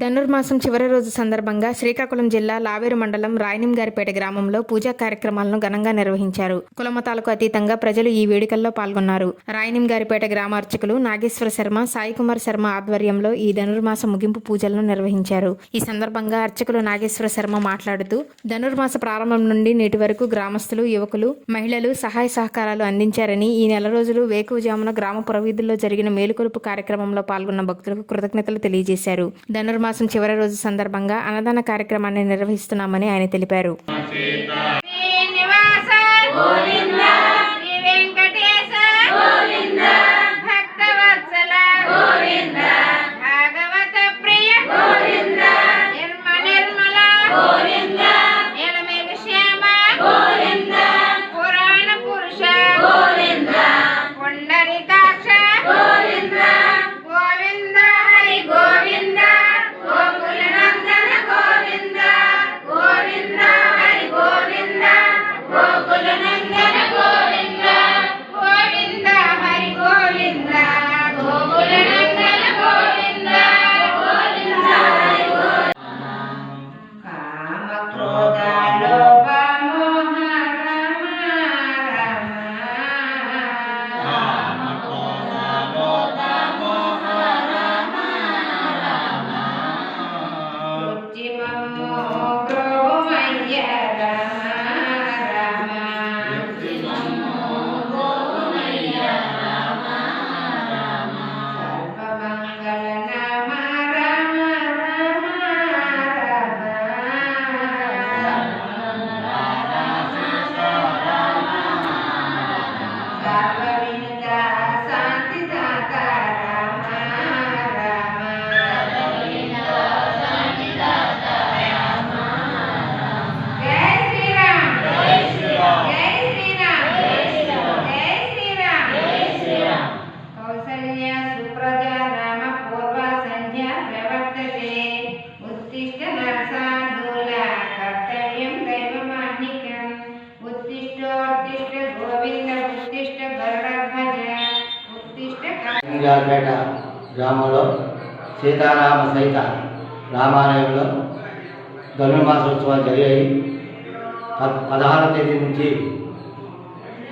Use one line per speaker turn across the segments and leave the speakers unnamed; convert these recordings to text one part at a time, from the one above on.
ధనుర్మాసం చివరి రోజు సందర్భంగా శ్రీకాకుళం జిల్లా లావేరు మండలం రాయనింగారిపేట గ్రామంలో పూజా కార్యక్రమాలను ఘనంగా నిర్వహించారు. కులమతాలకు అతీతంగా ప్రజలు ఈ వేడుకల్లో పాల్గొన్నారు. రాయనింగారిపేట గ్రామ అర్చకులు నాగేశ్వర శర్మ సాయికుమార్ శర్మ ఆధ్వర్యంలో ఈ ధనుర్మాస ముగింపు పూజలను నిర్వహించారు. ఈ సందర్భంగా అర్చకులు నాగేశ్వర శర్మ మాట్లాడుతూ ధనుర్మాస ప్రారంభం నుండి నేటి వరకు గ్రామస్తులు యువకులు మహిళలు సహాయ సహకారాలు అందించారని ఈ నెల రోజులు వేకువజామున గ్రామ పురవీధుల్లో జరిగిన మేలుకొలుపు కార్యక్రమంలో పాల్గొన్న భక్తులకు కృతజ్ఞతలు తెలియజేశారు. ధనుర్మాస మాసం చివరి రోజు సందర్భంగా అన్నదాన కార్యక్రమాన్ని నిర్వహిస్తున్నామని ఆయన తెలిపారు.
గ్రామంలో సీతారామ సహిత రామాలయంలో ధనుర్మాసోత్సవాలు జరిగాయి. పద్ పదహారవ తేదీ నుంచి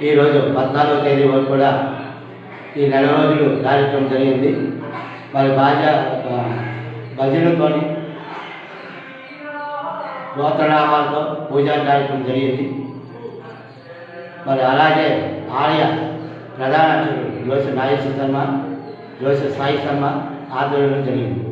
ఈరోజు పద్నాలుగవ తేదీ వరకు కూడా ఈ నెల రోజులు కార్యక్రమం జరిగింది. మరి బాజా భజనతో గోత్రనామాలతో పూజా కార్యక్రమం జరిగింది. మరి అలాగే ఆలయ ప్రధాన అర్చకుడు జోసి నాగేశ్వర శర్మ జోసి సాయి శర్మ ఆధ్వర్యంలో జరిగింది.